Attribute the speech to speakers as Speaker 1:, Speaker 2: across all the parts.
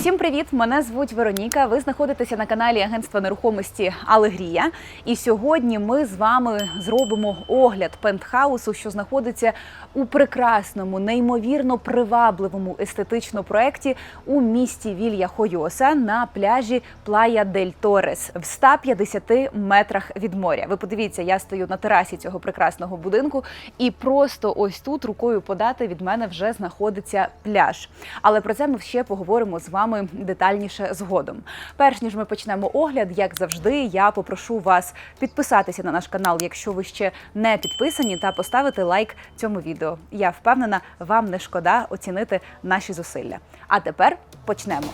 Speaker 1: Усім привіт! Мене звуть Вероніка. Ви знаходитеся на каналі Агентства нерухомості Алегрія. І сьогодні ми з вами зробимо огляд пентхаусу, що знаходиться у прекрасному, неймовірно привабливому естетичному проєкті у місті Вілья Хойоса на пляжі Плая Дель Торес в 150 метрах від моря. Ви подивіться, я стою на терасі цього прекрасного будинку, і просто ось тут рукою подати від мене вже знаходиться пляж. Але про це ми ще поговоримо з вами детальніше згодом. Перш ніж ми почнемо огляд, як завжди, я попрошу вас підписатися на наш канал, якщо ви ще не підписані, та поставити лайк цьому відео. Я впевнена, вам не шкода оцінити наші зусилля. А тепер почнемо.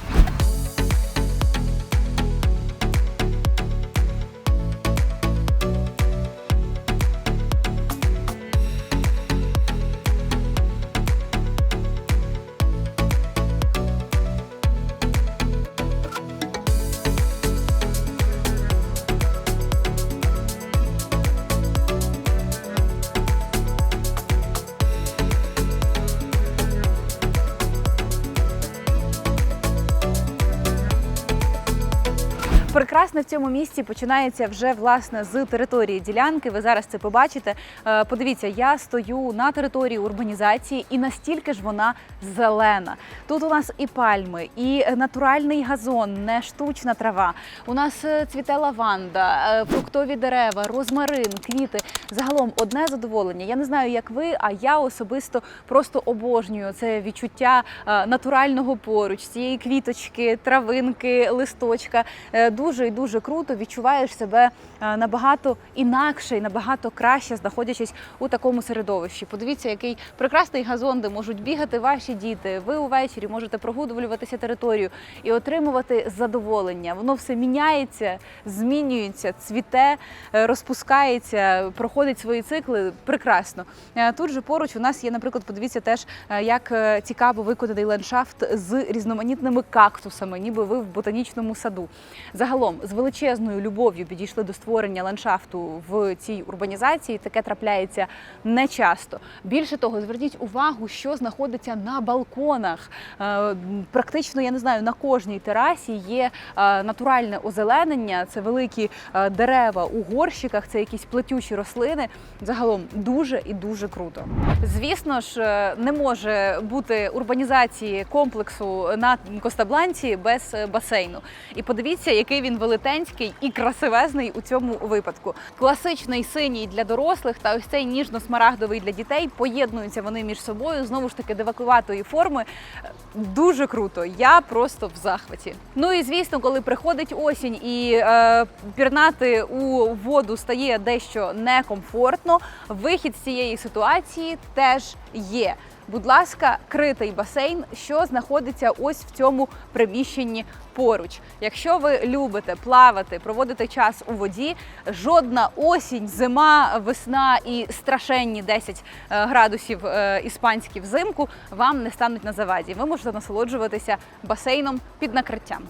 Speaker 1: Прекрасне в цьому місці починається вже власне з території ділянки. Ви зараз це побачите. Е, Подивіться, я стою на території урбанізації, і настільки ж вона зелена. Тут у нас і пальми, і натуральний газон, не штучна трава. У нас е, цвіте лаванда, е, фруктові дерева, розмарин, квіти. Загалом одне задоволення. Я не знаю, як ви, а я особисто просто обожнюю це відчуття натурального поруч, цієї квіточки, травинки, листочка. Е, Дуже і дуже круто відчуваєш себе е, набагато інакше і набагато краще, знаходячись у такому середовищі. Подивіться, який прекрасний газон, де можуть бігати ваші діти. Ви увечері можете прогулюватися територію і отримувати задоволення. Воно все міняється, змінюється, цвіте, е, розпускається, проходить свої цикли. Прекрасно. Е, Тут же поруч у нас є, наприклад, подивіться теж, як цікаво виконаний ландшафт з різноманітними кактусами, ніби ви в ботанічному саду. Загалом з величезною любов'ю підійшли до створення ландшафту в цій урбанізації. Таке трапляється не часто. Більше того, зверніть увагу, що знаходиться на балконах. Е, Практично я не знаю, на кожній терасі є е, натуральне озеленення. Це великі е, дерева у горщиках, це якісь плетючі рослини. Загалом дуже і дуже круто. Звісно ж, не може бути урбанізації комплексу на Костабланці без басейну. І подивіться, який він велетенський і красивезний у цьому випадку. Класичний синій для дорослих та ось цей ніжно-смарагдовий для дітей поєднуються вони між собою знову ж таки дивакуватої форми. Дуже круто. Я просто в захваті. Ну і звісно, коли приходить осінь і е, пірнати у воду стає дещо некомфортно. Вихід з цієї ситуації теж є. Будь ласка, критий басейн, що знаходиться ось в цьому приміщенні поруч. Якщо ви любите плавати, проводити час у воді, жодна осінь, зима, весна і страшенні 10 е, градусів е, іспанські взимку вам не стануть на заваді. Ви можете насолоджуватися басейном під накриттям.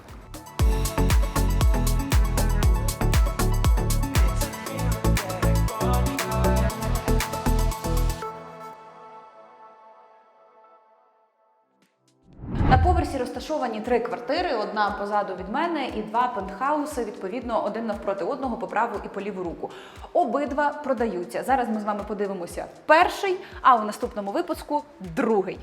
Speaker 1: Поверсі розташовані три квартири: одна позаду від мене і два пентхауси, відповідно, один навпроти одного по праву і по ліву руку. Обидва продаються. Зараз ми з вами подивимося перший, а у наступному випуску другий.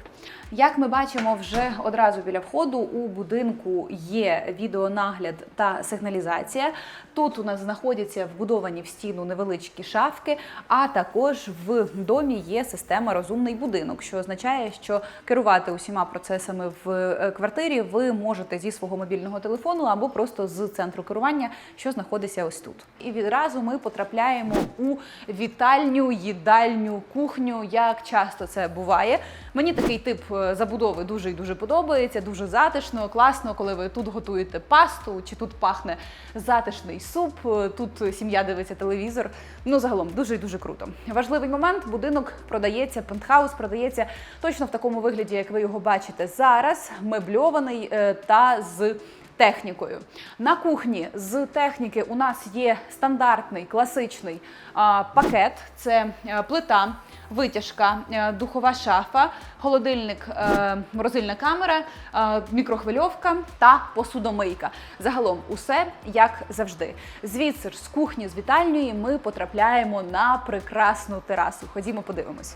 Speaker 1: Як ми бачимо, вже одразу біля входу у будинку є відеонагляд та сигналізація. Тут у нас знаходяться вбудовані в стіну невеличкі шафки, а також в домі є система розумний будинок, що означає, що керувати усіма процесами в квартирі ви можете зі свого мобільного телефону або просто з центру керування, що знаходиться ось тут. І відразу ми потрапляємо у вітальню, їдальню, кухню. Як часто це буває. Мені такий тип е, забудови дуже і дуже подобається, дуже затишно, класно, коли ви тут готуєте пасту, чи тут пахне затишний суп, е, тут сім'я дивиться телевізор. Ну, загалом дуже і дуже круто. Важливий момент: будинок продається, пентхаус продається точно в такому вигляді, як ви його бачите зараз, мебльований е, та з технікою. На кухні з техніки у нас є стандартний класичний а, пакет: це е, плита, витяжка, е, духова шафа, холодильник, е, морозильна камера, е, мікрохвильовка та посудомийка. Загалом усе як завжди. Звідси з кухні з вітальної ми потрапляємо на прекрасну терасу. Ходімо, подивимось.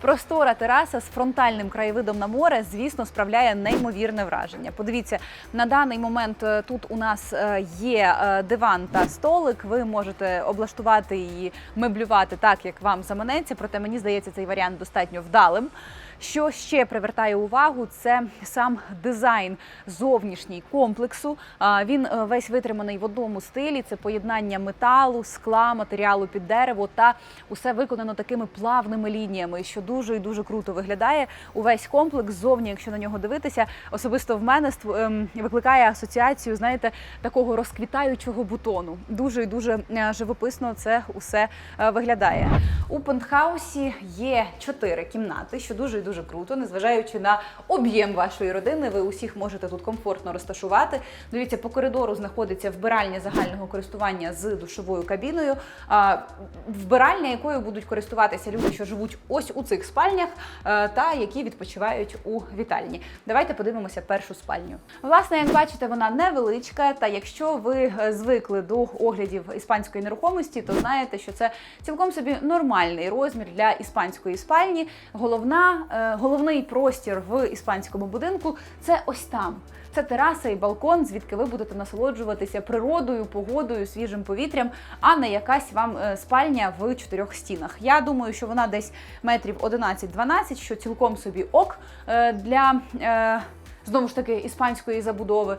Speaker 1: Простора тераса з фронтальним краєвидом на море, звісно, справляє неймовірне враження. Подивіться, на даний момент е, тут у нас е, є е, диван та столик. Ви можете облаштувати і меблювати так, як вам заманеться. Проте мені здається, цей варіант достатньо вдалим. Що ще привертає увагу, це сам дизайн зовнішній комплексу. Він е, весь витриманий в одному стилі. Це поєднання металу, скла, матеріалу під дерево та усе виконано такими плавними лініями, що дуже і дуже круто виглядає. Увесь комплекс ззовні, якщо на нього дивитися, особисто в мене ем, викликає асоціацію, знаєте, такого розквітаючого бутону. Дуже і дуже е, живописно це усе е, виглядає. У пентхаусі є чотири кімнати, що дуже і дуже круто, незважаючи на об'єм вашої родини. Ви усіх можете тут комфортно розташувати. Дивіться, по коридору знаходиться вбиральня загального користування з душовою кабіною. Вбиральня, якою будуть користуватися люди, що живуть ось у цих спальнях, е, та які відпочивають у вітальні. Давайте подивимося першу спальню. Власне, як бачите, вона невеличка. Та якщо ви е, звикли до оглядів іспанської нерухомості, то знаєте, що це цілком собі нормальний розмір для іспанської спальні. Головна, е, головний простір в іспанському будинку це ось там. Це тераса і балкон, звідки ви будете насолоджуватися природою, погодою, свіжим повітрям, а не якась вам е, спальня в чотирьох стінах. Я думаю, що вона десь метрів 11-12, що цілком собі ок е, для. Знову ж таки, іспанської забудови.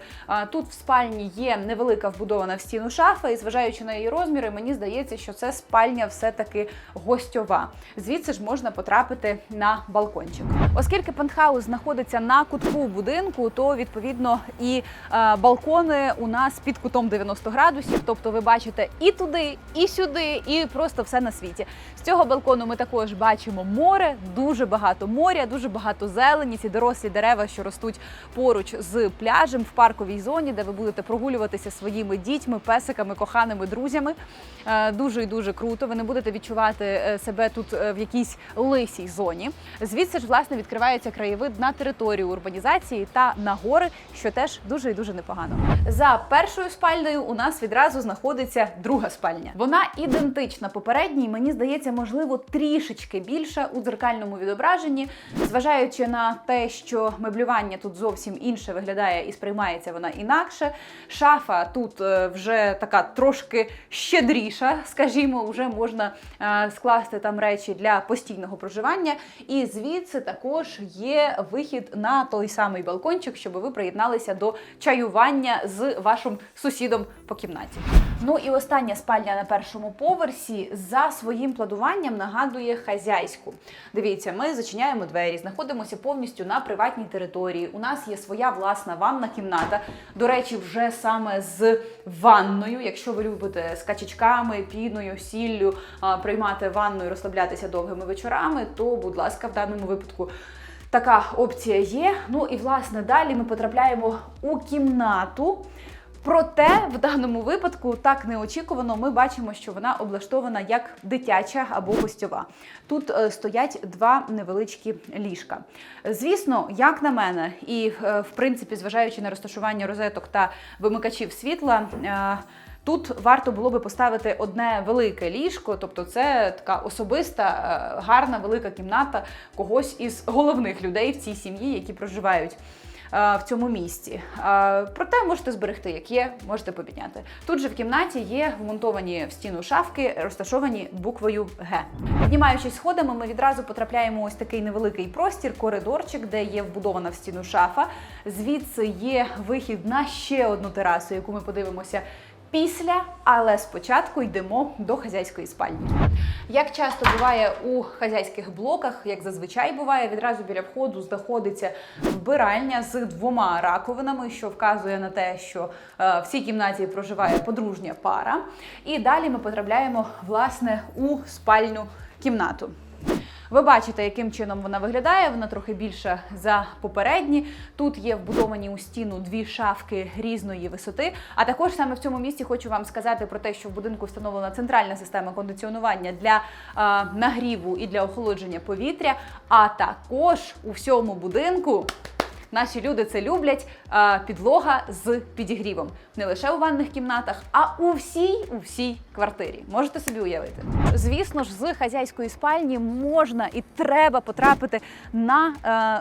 Speaker 1: Тут в спальні є невелика вбудована в стіну шафа, і зважаючи на її розміри, мені здається, що це спальня все-таки гостьова. Звідси ж можна потрапити на балкончик. Оскільки пентхаус знаходиться на кутку будинку, то відповідно і е, балкони у нас під кутом 90 градусів. Тобто ви бачите і туди, і сюди, і просто все на світі. З цього балкону ми також бачимо море, дуже багато моря, дуже багато зелені, ці дорослі дерева, що ростуть поруч з пляжем в парковій зоні, де ви будете прогулюватися своїми дітьми, песиками, коханими друзями. Е, Дуже і дуже круто. Ви не будете відчувати е, себе тут е, в якійсь лисій зоні. Звідси ж власне відкривається краєвид на територію урбанізації та на гори, що теж дуже і дуже непогано. За першою спальнею у нас відразу знаходиться друга спальня. Вона ідентична попередній. Мені здається, можливо, трішечки більша у дзеркальному відображенні, зважаючи на те, що меблювання тут зовсім інше виглядає і сприймається вона інакше. Шафа тут е, вже така трошки щедріша, скажімо, вже можна е, скласти там речі для постійного проживання. І звідси також є вихід на той самий балкончик, щоб ви приєдналися до чаювання з вашим сусідом по кімнаті. Ну і остання спальня на першому поверсі за своїм плануванням нагадує хазяйську. Дивіться, ми зачиняємо двері, знаходимося повністю на приватній території. У нас є своя власна ванна кімната. До речі, вже саме з ванною. Якщо ви любите з качечками, піною, сіллю приймати ванну і розслаблятися довгими вечорами, то, будь ласка, в даному випадку. Така опція є. Ну і власне далі ми потрапляємо у кімнату. Проте в даному випадку так неочікувано ми бачимо, що вона облаштована як дитяча або гостьова. Тут е, стоять два невеличкі ліжка. Звісно, як на мене, і е, в принципі, зважаючи на розташування розеток та вимикачів світла. е, Тут варто було би поставити одне велике ліжко, тобто це така особиста, гарна велика кімната когось із головних людей в цій сім'ї, які проживають в цьому місці. Е, Проте можете зберегти, як є, можете поміняти. Тут же в кімнаті є вмонтовані в стіну шафки, розташовані буквою Г. Піднімаючись сходами, ми відразу потрапляємо ось такий невеликий простір, коридорчик, де є вбудована в стіну шафа. Звідси є вихід на ще одну терасу, яку ми подивимося. Після, але спочатку йдемо до хазяйської спальні. Як часто буває у хазяйських блоках, як зазвичай буває, відразу біля входу знаходиться вбиральня з двома раковинами, що вказує на те, що е, в цій кімнаті проживає подружня пара. І далі ми потрапляємо власне у спальню кімнату. Ви бачите, яким чином вона виглядає. Вона трохи більша за попередні. Тут є вбудовані у стіну дві шафки різної висоти. А також саме в цьому місці хочу вам сказати про те, що в будинку встановлена центральна система кондиціонування для е, нагріву і для охолодження повітря. А також у всьому будинку. Наші люди це люблять. Підлога з підігрівом не лише у ванних кімнатах, а у всій у всій квартирі. Можете собі уявити. Звісно ж, з хазяйської спальні можна і треба потрапити на.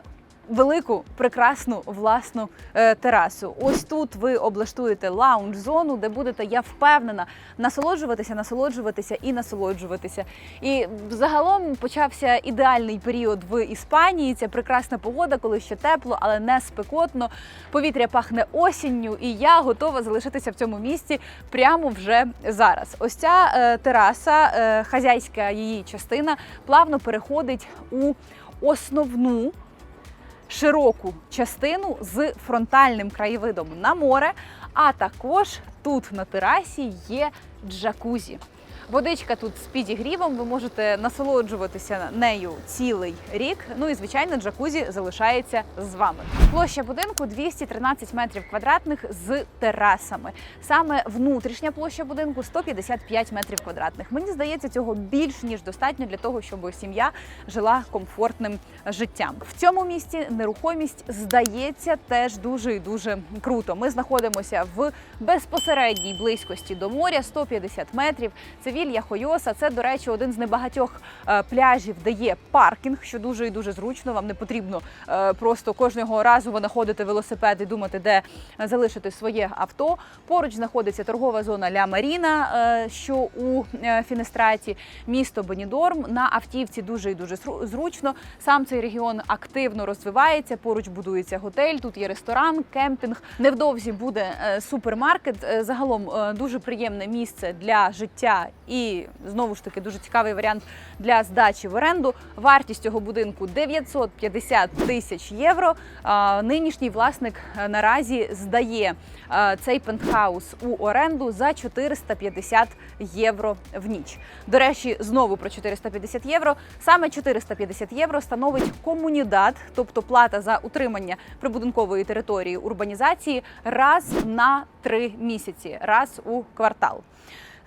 Speaker 1: е, Велику прекрасну власну е, терасу. Ось тут ви облаштуєте лаунж-зону, де будете, я впевнена, насолоджуватися, насолоджуватися і насолоджуватися. І загалом почався ідеальний період в Іспанії. Це прекрасна погода, коли ще тепло, але не спекотно. Повітря пахне осінню, і я готова залишитися в цьому місці прямо вже зараз. Ось ця е, тераса, е, хазяйська її частина, плавно переходить у основну широку частину з фронтальним краєвидом на море. А також тут на терасі є джакузі. Водичка тут з підігрівом, ви можете насолоджуватися нею цілий рік. Ну і звичайно, джакузі залишається з вами. Площа будинку 213 метрів квадратних з терасами. Саме внутрішня площа будинку 155 метрів квадратних. Мені здається, цього більш ніж достатньо для того, щоб сім'я жила комфортним життям. В цьому місті нерухомість здається теж дуже і дуже круто. Ми знаходимося в безпосередній близькості до моря, 150 метрів. Це Вілья Хойоса. Це, до речі, один з небагатьох е, пляжів, де є паркінг, що дуже і дуже зручно. Вам не потрібно е, просто кожного разу винаходити велосипед і думати, де залишити своє авто. Поруч знаходиться торгова зона Ля Маріна, е, що у е, Фінестраті, місто Бенідорм. На автівці дуже і дуже зру- зручно. Сам цей регіон активно розвивається. Поруч будується готель. Тут є ресторан, кемпінг. Невдовзі буде е, супермаркет. Загалом дуже приємне місце для життя і знову ж таки дуже цікавий варіант для здачі в оренду. Вартість цього будинку 950 тисяч євро. Нинішній власник е, наразі здає е, цей пентхаус у оренду за 450 євро в ніч. До речі, знову про 450 євро. Саме 450 євро становить комунідат, тобто плата за утримання прибудинкової території урбанізації раз на три місяці, раз у квартал.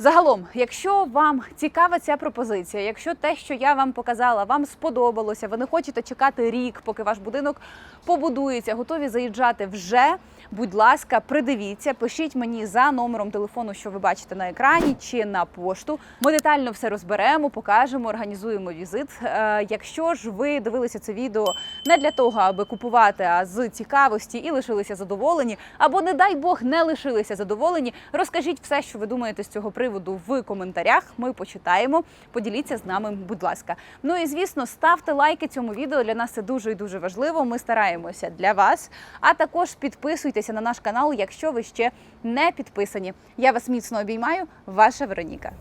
Speaker 1: Загалом, якщо вам цікава ця пропозиція, якщо те, що я вам показала, вам сподобалося, ви не хочете чекати рік, поки ваш будинок побудується, готові заїжджати вже. Будь ласка, придивіться, пишіть мені за номером телефону, що ви бачите на екрані, чи на пошту. Ми детально все розберемо, покажемо, організуємо візит. Е, якщо ж ви дивилися це відео не для того, аби купувати, а з цікавості і лишилися задоволені, або не дай Бог не лишилися задоволені, розкажіть все, що ви думаєте з цього приводу в коментарях. Ми почитаємо. Поділіться з нами, будь ласка. Ну і звісно, ставте лайки цьому відео. Для нас це дуже і дуже важливо. Ми стараємося для вас. А також підписуйтеся на наш канал, якщо ви ще не підписані. Я вас міцно обіймаю. Ваша Вероніка.